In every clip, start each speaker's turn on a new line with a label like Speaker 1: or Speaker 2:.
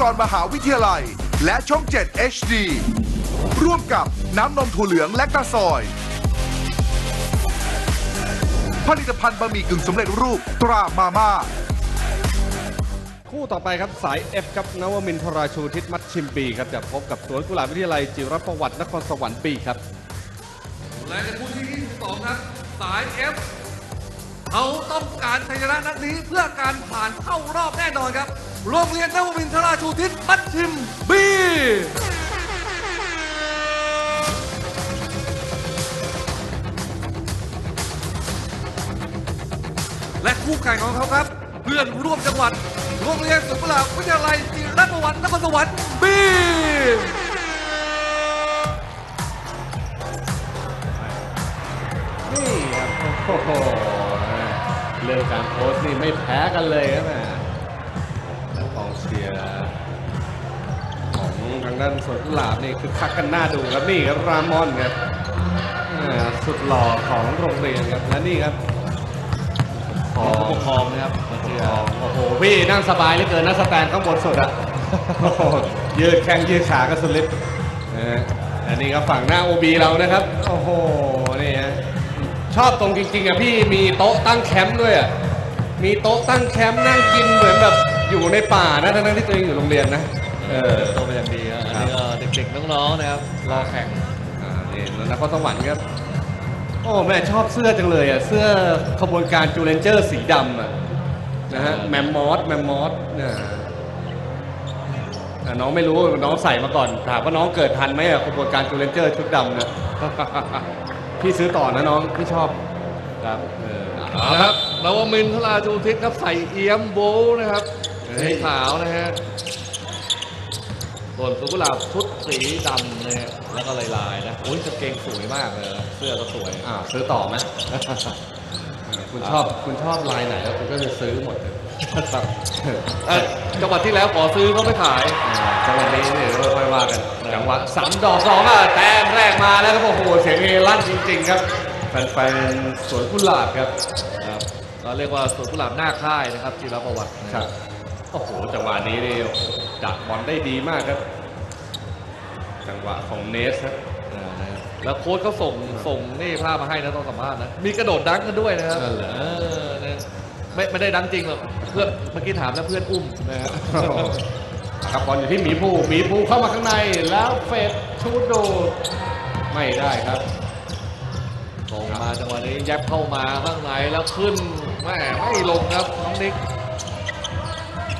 Speaker 1: กรณ์มหาวิทยาลัย และช่อง 7 HD ร่วมกับน้ำนมถั่วเหลืองและกระสอย ผลิตภัณฑ์บะหมี่กึ่งสำเร็จรูปตรามาม่า
Speaker 2: คู่ต่อไปครับสาย F ครับนวมินทราชูทิศมัชชิมปีครับจะพบกับสวนกุหลาบวิทยาลัยจิรประวัตินครสวรรค์ปีครับ
Speaker 3: และในคู่ที่22ครับสาย F เขาต้องการชัยชนะนัดนี้เพื่อการผ่านเข้ารอบแน่นอนครับ โรงเรียนนวมินทราชูทิศปัตชิมบีและคู่แข่งของเขาครับ เพื่อนร่วมจังหวัด โรงเรียนสุขุลาวิทยาลัยจิรประวัตินครสวรรค์บี
Speaker 2: นี่ครับโอ้โหเรื่องการโพสต์นี่ไม่แพ้กันเลยครับแม่ เชียร์ของทางด้านสวนกุหลาบนี่คือคักกันหน้าดูครับนี่ครับรามอนครับสุดหล่อของโรงเรียนครับและนี่ครับของผู้ปกครองนะครับเชียร์โอ้โหพี่นั่งสบายเหลือเกินนะสแตนข้างบนสุดอะยืดแข้งยืดขากันสุดฤทธิ์นะฮะอันนี้ก็ฝั่งหน้าโอบีเรานะครับโอ้โหนี่ฮะชอบตรงจริงๆอะพี่มีโต๊ะตั้งแคมป์ด้วยอะมีโต๊ะตั้งแคมป์นั่งกินเหมือนแบบ อยู่ในป่านะทั้งๆที่ตัวเองอยู่โรงเรียนนะเออ
Speaker 3: โตเป็นอย่างดีครับอันนี้ก็เด็กๆน้องๆนะครับรอแข่ง
Speaker 2: อ่านี่แล้วนครสวรรค์ครับ โอ้แม่ชอบเสื้อจังเลยอะ เสื้อขบวนการจูเลนเจอร์สีดำอะนะฮะแมมมอสแมมมอสเนี่ยอะน้องไม่รู้น้องใส่มาก่อน ถามว่าน้องเกิดทันไหมอะขบวนการจูเลนเจอร์ชุดดำเนี่ย พี่ซื้อต่อนะน้อง พี่ชอบครับเออ
Speaker 3: เอาละครับนวมินทราชูทิศครับใส่เอี้ยมโบว์นะครับ
Speaker 2: เฮ้ย
Speaker 3: สีขาวนะฮะส่วนสุกุหลาบชุดสีดำนะฮะแล้วก็ลายๆนะโอ้ยกางเกงสวยมากเลยนะเสื้อก็สวย
Speaker 2: อ่าซื้อต่อไหม คุณชอบคุณชอบลายไหนแล้วคุณก็จะซื้อหมดเลย
Speaker 3: เอ้ยจังหวัดที่แล้วขอซื้อเขาไม่ขาย
Speaker 2: จังหวะนี้เนี่ยเราค่อยว่ากันจังหวะสามดอกสองอะแต้มแรกมาแล้วครับโอ้โหเสียงเฮลั่นจริง ๆ ครับแฟนๆสวนกุหลาบครับ
Speaker 3: ครับเราเรียกว่าสวนกุหลาบหน้าค่ายนะครับจิรประวัตินะ
Speaker 2: ครับ โอ้โหจังหวะนี้นี่ดักบอลได้ดีมากครับ จังหวะของเนสครับ
Speaker 3: อ่านะแล้วโค้ชก็ส่งส่งนี่ภาพมาให้นะต้องสัมภาษณ์นะ มีกระโดดดังกันด้วยนะครับ
Speaker 2: นั่นเหรอ
Speaker 3: เออนะไม่ไม่ได้ดังจริงหรอกเพื่อนเมื่อกี้ถามแล้วเพื่อนอุ้มนะฮะ
Speaker 2: ครับบอลอยู่ที่หมีภูหมีภูเข้ามาข้างในแล้วเฟดชูดโดดไม่ได้ครับ
Speaker 3: ส่งมาจังหวะนี้แยบเข้ามาข้างในแล้วขึ้นแม่ไม่ลงครับน้องนิก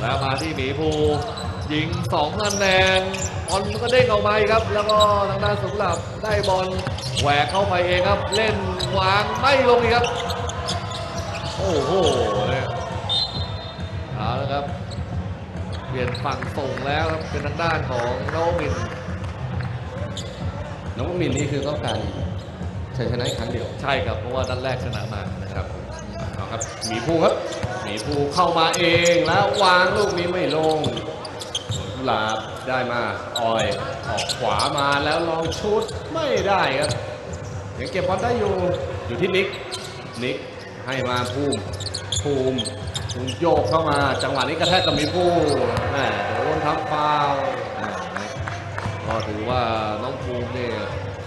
Speaker 3: แล้วมาที่หมีภูยิงสองคะแนนบอลก็เด้งออกมาอีกครับ แล้วก็ทางด้านสุขุลาบได้บอลแหวกเข้าไปเองครับ เล่นวางไม่ลงอีกครับ โอ้โหเนี่ยเอาละครับ เปลี่ยนฝั่งส่งแล้วครับเป็นทางด้านของโนมิน
Speaker 2: น้องมินนี่คือต้องการชัยชนะอีกครั้งเดียว
Speaker 3: ใช่ครับ เพราะว่าด้านแรกชนะมานะครับ
Speaker 2: เอาครับหมีภูครับห มีภูเข้ามาเองแล้ววางลูกนี้ไม่ลงลาบได้มาออยออกขวามาแล้วลองชุดไม่ได้ครับยังเก็บบอลได้อยู่อยู่ที่นิกนิกให้มาภูมิภูมิภูมิโยกเข้ามา จังหวะนี้กระแทกกับมีภูแม่โดนทำฟาว
Speaker 3: ก็ถือว่าน้องภูมิเนี่ย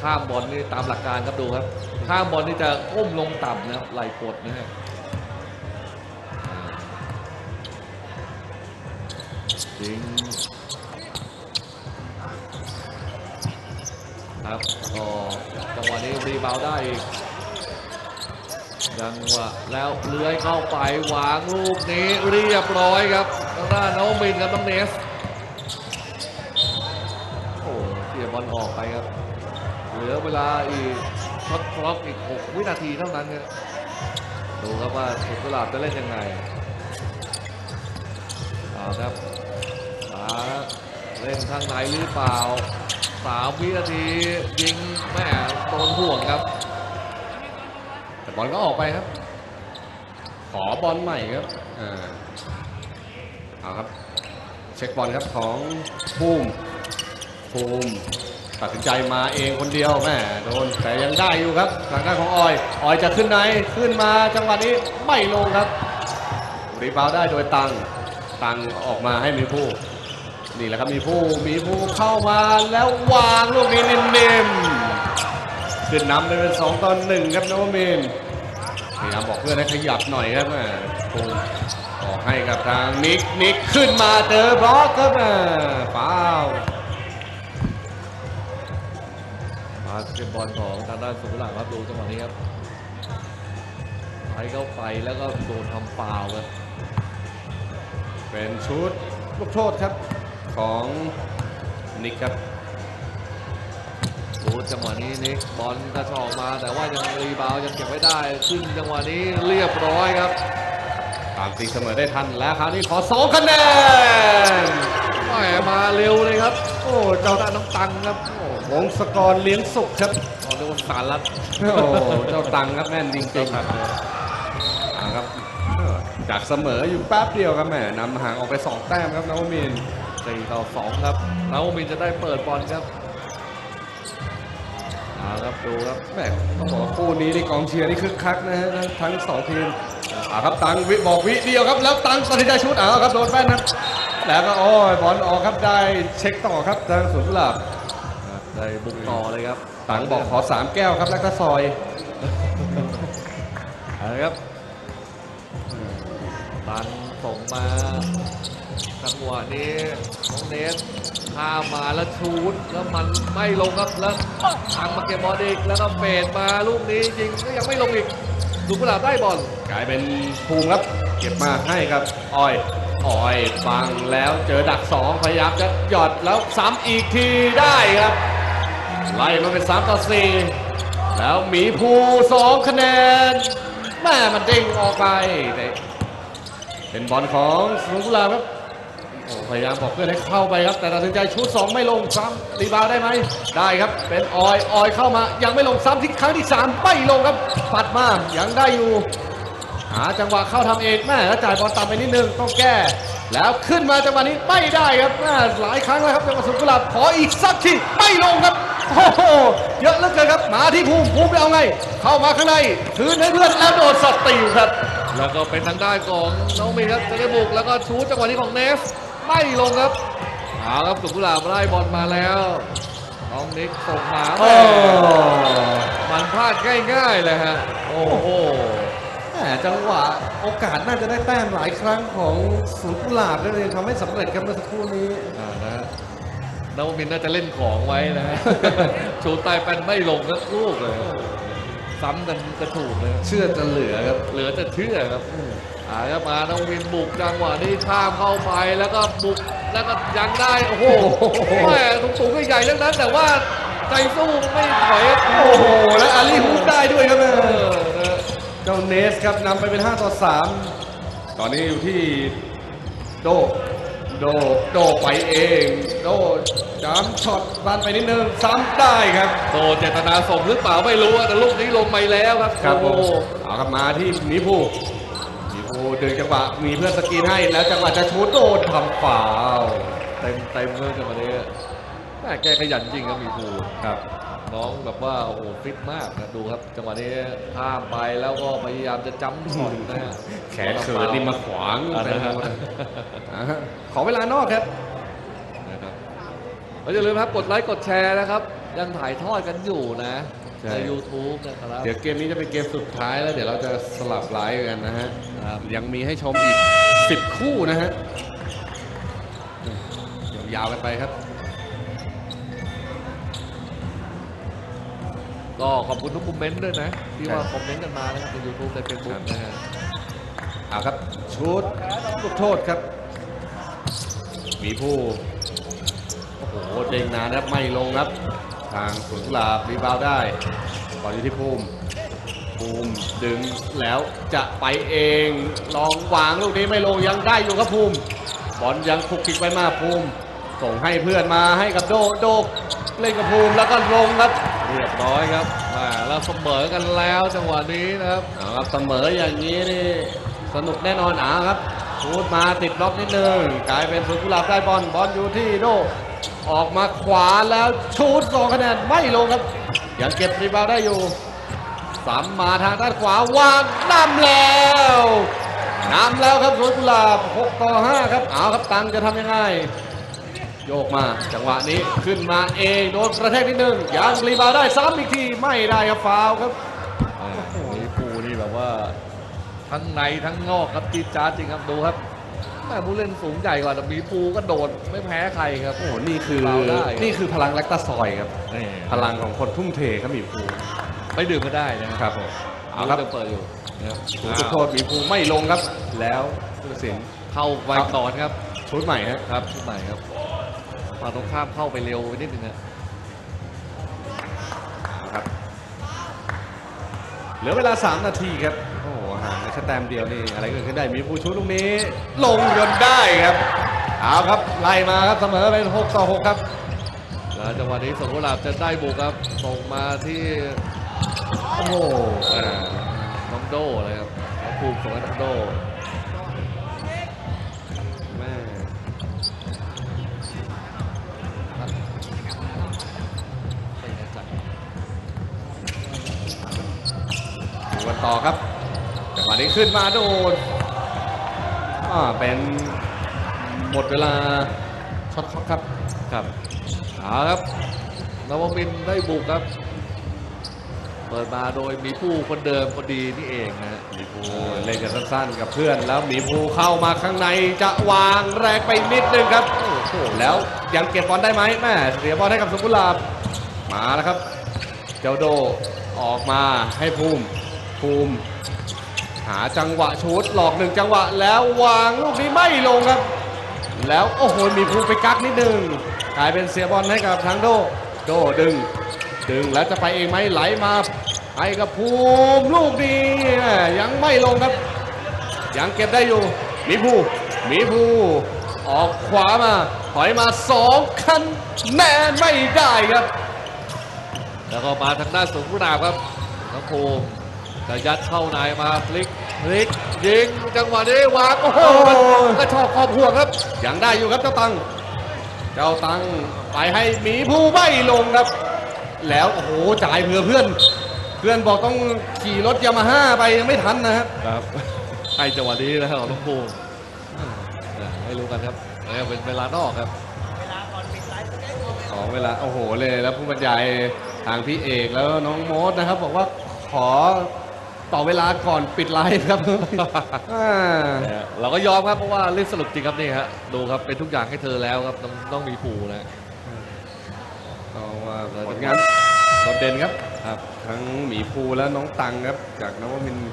Speaker 3: ข้ามบอลนี่ตามหลักการครับดูครับ ข้ามบอลนี่จะก้มลงต่ำนะครับไหลกดนะฮะอ่ ยิงครับก็จังหวะนี้รีบาวได้อีกจังหวะแล้วเลื้อยเข้าไปวางลูกนี้เรียบร้อยครับทางด้านน้องมินกับน้องเนสโอ้เสียบอลออกไปครับ เหลือเวลาอีกช็อตคล็อกอีก 6 วินาทีเท่านั้นครับดูครับว่าสุกุหลาบจะเล่นยังไงเอาครับ เล่นข้างในหรือเปล่าสามวินาทียิงแม่โดนห่วงครับ
Speaker 2: แต่บอลก็ออกไปครับ ขอบอลใหม่ครับอ่าเอาครับ เช็คบอลครับของภูมิภูมิตัดสินใจมาเองคนเดียวแม่โดนแต่ยังได้อยู่ครับทางด้านของออย ออยจะขึ้นไหนขึ้นมาจังหวะนี้ไม่ลงครับรีบาวได้โดยตังตังออกมาให้มีผู้ นี่แหละครับมีผู้มีผู้เข้ามาแล้ววางลูกนี้นิ่มๆขึ้นนำไปเป็นสองต่อหนึ่งครับนวมินพยายามบอกเพื่อนให้ขยับหน่อยครับแม่ภูออกให้กับทางนิกนิกขึ้นมาเจอบล็อกครับแม่ฟาว
Speaker 3: มาเก็บบอลของทางด้านสุขหลาบครับดูจังหวะนี้ครับไปเข้าไปแล้วก็โดนทำฟาวครับ
Speaker 2: เป็นชุดลูกโทษครับ ของนิกครับ
Speaker 3: ดูจังหวะนี้นิกบอลกระชอกมา แต่ว่ายังรีบาวด์ยังเก็บไว้ได้ขึ้นจังหวะนี้เรียบร้อยครับ
Speaker 2: ตามตีเสมอได้ทันแล้วคราวนี้ขอสองคะแนน
Speaker 3: แหมมาเร็วเลยครับ โอ้เจ้าตาน้ำตังครับโอ้
Speaker 2: วงศกรเลี้ยงสุขครับ
Speaker 3: ขอเรียกว่าสารลัด
Speaker 2: โอ้เจ้าตังครับแม่นจริงๆครับอ่าครับเออจากเสมออยู่แป๊บเดียวครับแหม่นำห่างออกไป2แต้มครับนวมินทร์
Speaker 3: สี่ต่อสองครับนาโอมินจะได้เปิดบอลครับเอาครับดูครับ
Speaker 2: แม่ต้องบอกว่าคู่นี้นี่กองเชียร์นี่คึกคักนะฮะทั้งสองทีมอ่าครับตังวิบอกวิเดียวครับ แล้วตังตัดสินใจชุดเอาครับโดนแป้นครับแล้วก็โอ้ยบอลออกครับได้เช็คต่อครับทางสวนกุหลาบ
Speaker 3: ครับได้บุกต่อเลยครับ
Speaker 2: ตังบอกขอสามแก้วครับแล้วก็ซอย
Speaker 3: เอาละครับตันส่งมา จังหวะนี้น้องเนสข้ามมาแล้วชูดแล้วมันไม่ลงครับแล้วทางมาเก็บบอลอีกแล้วก็เฟดมาลูกนี้ยิงก็ยังไม่ลงอีกดูกุหลาบได้บอล
Speaker 2: กลายเป็นภูมิครับ เก็บมาให้ครับอ้อยอ้อยฟังแล้วเจอดักสองพยายามจะหยอดแล้วซ้ำอีกทีได้ครับ ไล่มาเป็น3ต่อ4แล้วหมีภูสองคะแนนแม่มันเด้งออกไปแต่เป็นบอลของสุนกุลาบครับโอ้ พยายามบอกเพื่อนให้เข้าไปครับ แต่ตัดสินใจชุดสองไม่ลงซ้ำรีบาวได้ไหมได้ครับ เป็นออยออยเข้ามา ยังไม่ลงซ้ำที่ครั้งที่สามไม่ลงครับปัดมายังได้อยู่ หาจังหวะเข้าทำเองแม่แล้วจ่ายบอลต่ำไปนิดนึงต้องแก้ แล้วขึ้นมาจังหวะนี้ไม่ได้ครับแม่หลายครั้งแล้วครับจังหวะสุนกุลาบขออีกสักทีไม่ลงครับโอ้โหเยอะเหลือเกินครับมาที่ภูมิภูมิไปเอาไง เข้ามาข้างในคืนให้เพื่อนแล้วโดนสตีลครับ
Speaker 3: แล้วก็เป็นทางด้านของน้องเมย์ครับจะได้บุกแล้วก็ชูจังหวะนี้ของเนส ไม่ลงครับเอาครับสุกุหลาบไล่บอลมาแล้วน้องนิกส่งมา
Speaker 2: โอ้
Speaker 3: มันพลาดง่ายๆเลยฮะโอ้โห
Speaker 2: แหมจังหวะโอกาสน่าจะได้แต้มหลายครั้งของสุนกุลาบนั่นเองทำให้สำเร็จครับเมื่อสักครู่นี้
Speaker 3: อ่านะฮะน้องมินน่าจะเล่นของไว้นะฮะชูใต้แป้นไม่ลงสักลูกเลยซ้ำกันกระถูกเลย
Speaker 2: เชื่อจะเหลือครับ
Speaker 3: เหลือจะเชื่อครับ อ่าครับมาน้องวินบุกจังหวะนี้ข้ามเข้าไปแล้วก็บุกแล้วก็ยังได้โอ้โหแม่สูงๆใหญ่ๆเรื่องนั้น แต่ว่าใจสู้ไม่ถอย
Speaker 2: โอ้โหแล้วอาลีฮุกได้ด้วยครับแม่
Speaker 3: เออนะ
Speaker 2: เจ้าเนสครับนำไปเป็น 5 ต่อ 3 ตอนนี้อยู่ที่โดโดโดไปเอง โดจามช็อตรันไปนิดนึงซ้ำได้ครับ
Speaker 3: โตเจตนาส่งหรือเปล่าไม่รู้อะแต่ลูกนี้ลงไปแล้วครับ
Speaker 2: ครับผ
Speaker 3: โอ้
Speaker 2: ม
Speaker 3: โห
Speaker 2: เอาครับมาที่นิพูนิพู ดึงจังหวะมีเพื่อนสกรีนให้แล้วจังหวะจะชูดโดนทำฟาว
Speaker 3: เต็มเต็มเลยจังหวะนี้แม่แกขยันจริงครับมีภู
Speaker 2: ครับ
Speaker 3: น้องแบบว่าโอ้โหฟิตมากนะดูครับ จังหวะนี้ข้ามไปแล้วก็พยายามจะจ้ำช็อตนะฮะ
Speaker 2: แขนเขินนี่มาขวาง
Speaker 3: อ่า
Speaker 2: เต็ม
Speaker 3: นะ
Speaker 2: ไป
Speaker 3: ฮะ
Speaker 2: หมดอ่าฮะขอเวลานอกครับ
Speaker 3: นะครับแล้วอย่าลืมครับกดไลค์กดแชร์นะครับ ยังถ่ายทอดกันอยู่นะ
Speaker 2: ใช่
Speaker 3: ใน YouTube นะครับ
Speaker 2: เดี๋ยวเกมนี้จะเป็นเกมสุดท้ายแล้ว เดี๋ยวเราจะสลับไลฟ์กันนะฮะ
Speaker 3: ครับ
Speaker 2: ยังมีให้ชมอีก 10 คู่นะฮะยาวๆกันไปครับ
Speaker 3: ก็ขอบคุณทุกคอมเมนต์ด้วยนะ ที่ว่า
Speaker 2: ครับ
Speaker 3: คอมเมนต์กันมานะครับใน YouTube ใน Facebook นะฮะ
Speaker 2: เอาครับชุดลูกโทษครับมีผู้โอ้โหเด้งนานนะครับไม่ลงครับ ทางสวนกุหลาบรีบาวได้บอลอยู่ที่ภูมิภูมิดึงแล้วจะไปเอง ลองวางลูกนี้ไม่ลงยังได้อยู่ครับภูมิบอลยังคลุกคลิกไปมากภูมิ ส่งให้เพื่อนมาให้กับโดโดเล่นกับภูมิแล้วก็ลงครับ
Speaker 3: เรียบร้อยครับมาแล้วเสมอกันแล้วจังหวะนี้นะครับ
Speaker 2: เอาครับเสมออย่างนี้นี่สนุกแน่นอนอ่าครับชูดมาติดล็อกนิดนึงกลายเป็นสุนกุหลาบได้บอลบอลอยู่ที่โด ออกมาขวาแล้วชูดสองคะแนนไม่ลงครับ ยังเก็บรีบาวได้อยู่สามมาทางด้านขวาวางนำแล้วนำแล้วครับสุนกุหลาบ6ต่อ5ครับเอาครับตังจะทำยังไงโยกมาจังหวะนี้ขึ้นมาเองโดนกระแทกนิดนึงยังรีบาวได้ซ้ำอีกทีไม่ได้ครับฟาวครับ
Speaker 3: อ่าหมีภูนี่แบบว่า ทั้งในทั้งนอกครับจีดจ้าจริงครับดูครับ แม่ผู้เล่นสูงใหญ่กว่าแต่หมีภูก็โดดไม่แพ้ใครครับ
Speaker 2: โอ้โหนี่คือ
Speaker 3: ฟาวล์ได้
Speaker 2: นี่คือพลังแลคตาซอยครับ
Speaker 3: นี่
Speaker 2: พลังของคนทุ่มเทครับหมีภู
Speaker 3: ไม่ดื่มก็ได้นะครับ
Speaker 2: ผม
Speaker 3: เอา
Speaker 2: เอา
Speaker 3: ค
Speaker 2: ค
Speaker 3: รั
Speaker 2: รั
Speaker 3: บบเปิดอยู่นะครับ
Speaker 2: ถูกจุดโทษหมีภูไม่ลงครับ แล้วผู้ตัดสิน
Speaker 3: เข้าไปก่อนครับ
Speaker 2: ชุดใหม่ฮะ
Speaker 3: ครับชุดใหม่ครับฝ่ายตรงข้ามเข้าไปเร็วไปนิดนึงนะ
Speaker 2: ครับเหลือเวลา 3 นาทีครับ แต้มเดียวนี่อะไรเกิดขึ้นได้มีผู้ชุดลูกนี้ ลงจนได้ครับเอาครับไล่มาครับเสมอเป็น6ต่อ6ครับ
Speaker 3: แล้วจังหวะนี้สวนกุหลาบจะได้บุกครับส่งมาที่
Speaker 2: โอ้โห
Speaker 3: น้องโดเลยครับภูมิส่งให้น้องโด
Speaker 2: แม่
Speaker 3: วัน
Speaker 2: ต่อครับ นี้ขึ้นมาโดนอ่าเป็นหมดเวลาช็อตคล็อกครับ
Speaker 3: ครับเอาครับนวมินทร์ได้บุกครับ เปิดมาโดยมีผู้คนเดิมคนดีนี่เองนะฮะ
Speaker 2: หมีภูเล่นกันสั้นๆ กับเพื่อนแล้วหมีภูเข้ามาข้างในจะวางแรงไปนิดนึงครับโอ้โหแล้วยังเก็บบอลได้ไหมแม่เสียบอลให้กับสมกุลาบมาแล้วครับ เจ้าโดออกมาให้ภูมิภูมิ หาจังหวะชูดหลอกหนึ่งจังหวะแล้ววางลูกนี้ไม่ลงครับ แล้วโอ้โหมีภูมิไปกักนิดนึงกลายเป็นเสียบอลให้กับทางโดโดดึง ดึงแล้วจะไปเองไหมไหลมาให้กับภูมิลูกนี้ยังไม่ลงครับ ยังเก็บได้อยู่ มีภูมีภูออกขวามาถอยมาสองคันแนนไม่ได้ครับ
Speaker 3: แล้วก็มาทางด้านสวนกุหลาบครับน้องภูมิ จะยัดเข้าในมาพลิกพลิกยิงจังหวะนี้วางโอ้โห
Speaker 2: โอ้โห
Speaker 3: กระชอกขอบห่วงครับ
Speaker 2: ยังได้อยู่ครับเจ้าตังเจ้าตังไปให้หมีภูไม่ลงครับ แล้วโอ้โหจ่ายเผื่อเพื่อน เพื่อนบอกต้องขี่รถยามาฮ่าไปยังไม่ทันนะครับ
Speaker 3: ครับให้จังหวะนี้นะครับน้องภูมิอ่าไม่รู้กันครับแล้วเป็นเวลานอกครับ
Speaker 2: สองเวลาโอ้โหเลยแล้วผู้บรรยายทางพี่เอกแล้วน้องโมดนะครับ บอกว่าขอ ต่อเวลาก่อนปิดไลฟ์ครับอ่า
Speaker 3: เนี่ยเราก็ยอมครับเพราะว่าเล่นสนุกจริงครับนี่ฮะดูครับเป็นทุกอย่างให้เธอแล้วครับต้องต้องมีภูนะ
Speaker 2: เอาว่าผลงานโดดเด่นครับ ครับ ทั้งหมีภูและน้องตังครับ จากนวมินทร์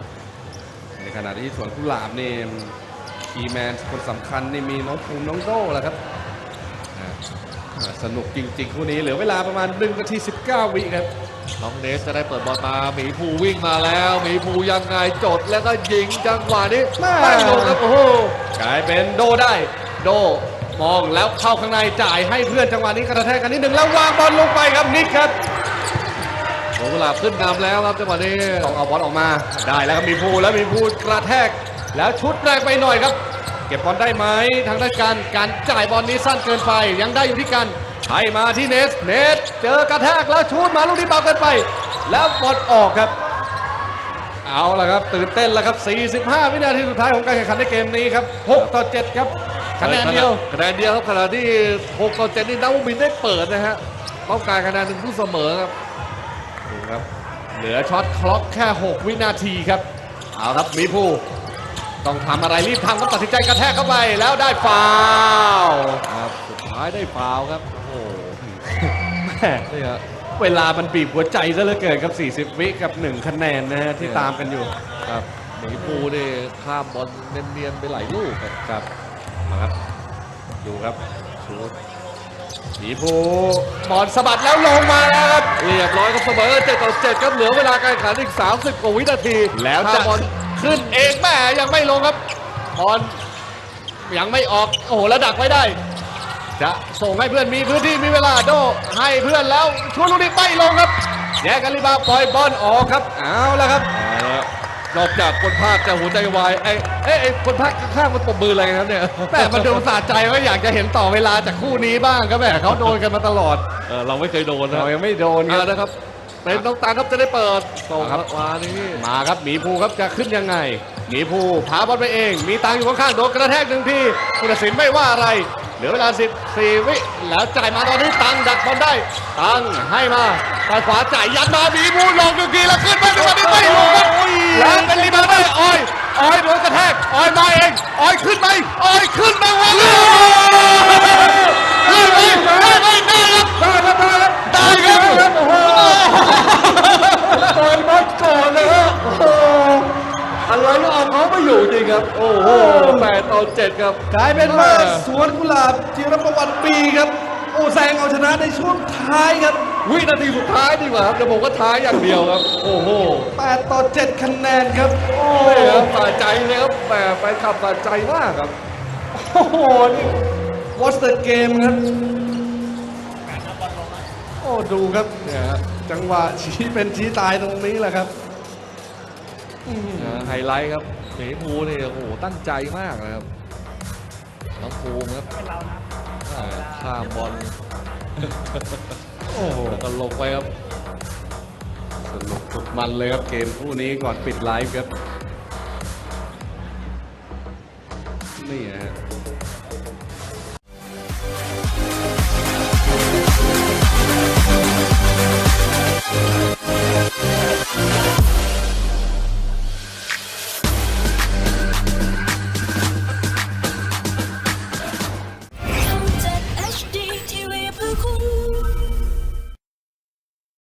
Speaker 2: ในขณะที่สวนกุหลาบนี่คีย์แมนคนสำคัญนี่มีน้องภูมิน้องโด้แหละครับอ่าอ่าสนุกจริง ๆ คู่นี้เหลือเวลาประมาณ1นาที19 วิครับ
Speaker 3: น้องเนสจะได้เปิดบอลมาหมีภูวิ่งมาแล้วหมีภูยังไงจดแล้วก็ยิงจังหวะนี้
Speaker 2: แม่
Speaker 3: ไม่ลงครับโอ้โห
Speaker 2: กลายเป็นโดได้ โดมองแล้วเข้าข้างในจ่ายให้เพื่อนจังหวะนี้กระแทกกันนิดหนึ่งแล้ววางบอลลงไปครับนิกครับ
Speaker 3: โหกุหลาขึ้นนำแล้วครับจังหวะนี้
Speaker 2: ต้องเอาบอลออกมา ได้แล้วครับมีภูแล้วมีภูกระแทก แล้วชุดแรกไปหน่อยครับ เก็บบอลได้ไหมทางด้านการการจ่ายบอลนี้สั้นเกินไปยังได้อยู่ที่กัน ให้มาที่เนส เนส เจอกระแทกแล้วชุดมาลูกนี้เบาเกินไป แล้วบอลออกครับ เอาละครับ ตื่นเต้นแล้วครับ 45 วินาทีสุดท้ายของการแข่งขันในเกมนี้ครับ 6 ต่อ 7 ครับคะแนนเดียว
Speaker 3: คะแนนเดียวครับขณะที่6ต่อ7นี่นักบินได้เปิดนะฮะต้องการคะแนนหนึ่งผู้เสมอครับ
Speaker 2: ดูครับ เหลือช็อตคล็อกแค่ 6 วินาทีครับ เอาครับมีผู้ต้องทำอะไรรีบทำต้องตัดสินใจกระแทกเข้าไปแล้วได้ฟาวา
Speaker 3: ยได้ฟาวล์ครับ โอ้โห
Speaker 2: แม่
Speaker 3: นี่ฮะ
Speaker 2: เวลามันบีบหัวใจซะเหลือเกินกับ 40 วิกับ 1 คะแนนนะฮะที่ตามกันอยู่
Speaker 3: ครับหมีภูนี่ข้ามบอลเนียนๆไปหลายลูกครับ
Speaker 2: ครับมาครับ ดูครับชูดหมีภูบอลสะบัดแล้วลงมาแล้วครับ
Speaker 3: เรียบร้อยครับเสมอ7ต่อ7ครับเหลือเวลาการแข่งขันอีก 30 กว่าวินาที
Speaker 2: แล้วจะ
Speaker 3: ข้ามบอล
Speaker 2: ขึ้นเองแม่ยังไม่ลงครับบอลยังไม่ออกโอ้โหแล้วดักไว้ได้ จะส่งให้เพื่อนมีพื้นที่มีเวลาโดให้เพื่อนแล้วชวนลูกนี้ไม่ลงครับแยกกันรีบาวปล่อยบอลออกครับเอาแล้วครับ
Speaker 3: เอาละนอกจากคนภาคจะหัวใจวายไอ้เอ้ยไอ้คนภาคข้างๆมันตบมืออะไรกันครับเนี่ย
Speaker 2: แต่มันดูสะใจว่าอยากจะเห็นต่อเวลาจากคู่นี้บ้างครับแม่เขาโดนกันมาตลอด
Speaker 3: เออเราไม่เคยโดนนะ
Speaker 2: เรายังไม่โดนค
Speaker 3: เอา
Speaker 2: รับ
Speaker 3: นะครับเป็นน้องตาลครับจะได้เปิดส่ง
Speaker 2: ครับ
Speaker 3: มานี่
Speaker 2: มาครับหมีภูครับจะขึ้นยังไงหมีภูพาบอลไปเอง มีตังค์อยู่ข้างๆโดนกระแทกหนึ่งทีผู้ตัดสินไม่ว่าอะไร
Speaker 3: เหลือเวลา 14 วิ แล้วจ่ายมาตอนนี้ตังดักบอลได้ ตังให้มาไปขวาจ่ายยัดมาบีบูลงหนึ่งทีแล้วขึ้นไปจังหวะนี้ไม่ลงครับแล้วเป็นรีบาวด์ได้ออยออยโดนกระแทกออยมาเองออยขึ้นไปออยขึ้นไปวะได้ไหมได้ไหมได้ครับได้ครับได้ครับโอ้โห
Speaker 2: ตอนมัดก่อนเลยฮะโอ้โหอะไรก็เอาเขาไม่อยู่จริงครับ
Speaker 3: โอ้โหแปดต่อเจ็ดครับ
Speaker 2: กลายเป็นว่าสวนกุหลาบจิรประวัติปีครับ โอ้แซงเอาชนะในช่วงท้ายครับ
Speaker 3: วินาทีสุดท้ายดีกว่าครับจะบอกว่าท้ายอย่างเดียวครับ โอ้โห
Speaker 2: 8ต่อ7คะแนนครับ โอ้
Speaker 3: นี่ครับสะใจเลยครับแหมไปขับสะใจมากครับ
Speaker 2: โอ้โหนี่ What's the game ครับโอ้ดูครับเนี่ยฮะจังหวะชี้เป็นชี้ตายตรงนี้แหละครับ
Speaker 3: ไฮไลท์ครับเหมภูเนี่ยโอ้โหตั้งใจมากนะครับน้องภูมิครับข้ามบอล
Speaker 2: โอ้โห
Speaker 3: แลกไปครับ
Speaker 2: สนุกสุดมันเลยครับเกมคู่นี้ก่อนปิดไลฟ์ครับนี่ฮะ